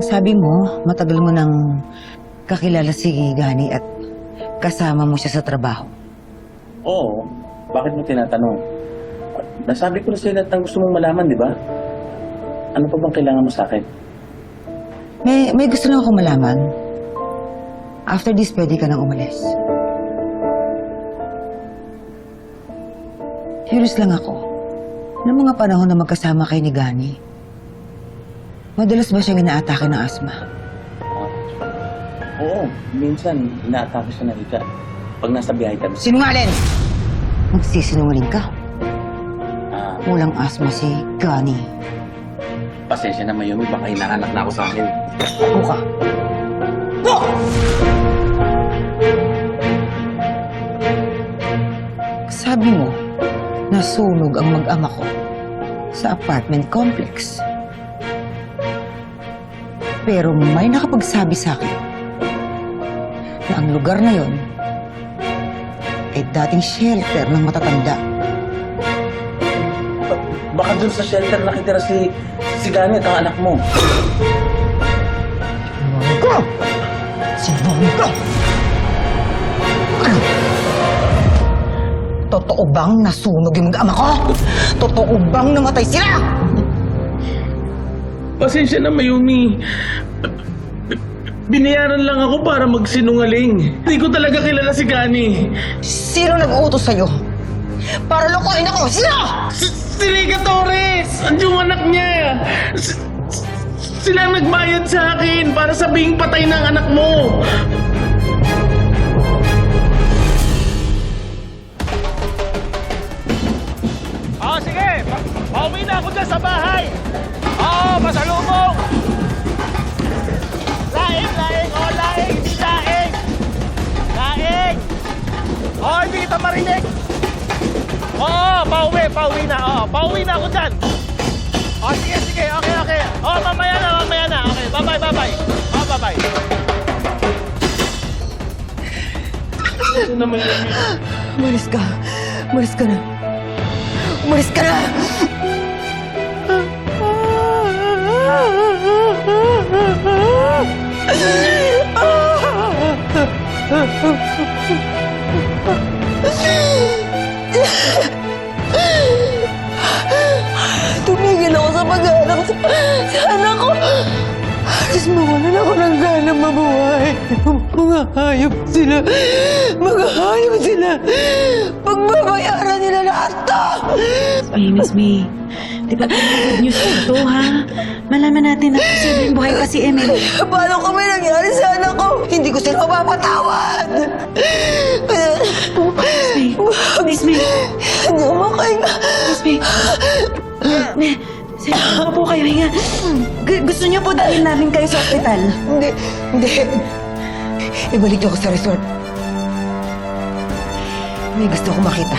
Ang sabi mo, matagal mo nang kakilala si Gani at kasama mo siya sa trabaho. Oo. Bakit mo tinatanong? Nasabi ko na sa'yo lahat ng gusto mong malaman, di ba? Ano pa bang kailangan mo sa akin? May, may gusto lang ako malaman. After this, pwede ka nang umalis. Curious lang ako. Noong mga panahon na magkasama kay ni Gani, madalas ba siyang inaatake ng asma? Oo. Minsan, inaatake siya ng ika. Pag nasa biyahe kami. Sinungaling! Magsisinungaling ka. Ah, Walang asma si Gani. pasensya na Mayumi. Baka hinahanap na ako sa akin. Ako ka. Sabi mo, nasunog ang mag-ama ko sa apartment complex. Pero may nakapagsabi sa akin na ang lugar na yon ay dating shelter ng matatanda. Baka dun sa shelter nakitira si, si Gani at ang anak mo. Ko! Sinungaling ka! Ano? Totoo bang nasunog yung mag-ama ko? Totoo bang namatay sila? Pasensya na, Mayumi. Binayaran lang ako para magsinungaling. Hindi ko talaga kilala si Gani. Sino nag-uutos sa'yo? Para lokohin ako! Sino? Si- Si Rica Torres! Ang yung anak niya! S- s- Sila ang nagbayad sa akin para sabing patay ng anak mo! Oh, sige! Pa- pauwi na ako dyan sa bahay! Oo, masalubong! Laing, laing! Oh, laing! Hindi laing! Laing! Oh, hindi kita marinig! Oo, pauwi, pauwi na. Oo, pauwi na ako dyan. Oh, sige. Okay, okay. Oh, mamaya na, mamaya na. Okay, bye-bye. Oh, bye-bye. Mayumi. Umalis ka. Umalis ka na. Umalis ka na! Tumigil ako sa paghanap sa, sa anak ko. Halos mawalan ako ng gana mabuhay. Mga hayop sila. Mga hayop sila. Pagbabayaran nila lahat to. Ay, Miss May. Di ba good news ito, ha? Malaman natin na posibleng buhay pa si Emily. Paano kung may nangyari sa anak ko? Hindi ko sila mapapatawad. Miss May, Hindi ako makahinga. Miss May. May, sige, po kayo, hinga. Gu- gusto niyo po dalhin namin kayo sa ospital. Hindi, hindi. Ibalik niyo ako sa resort. May gusto ko makita.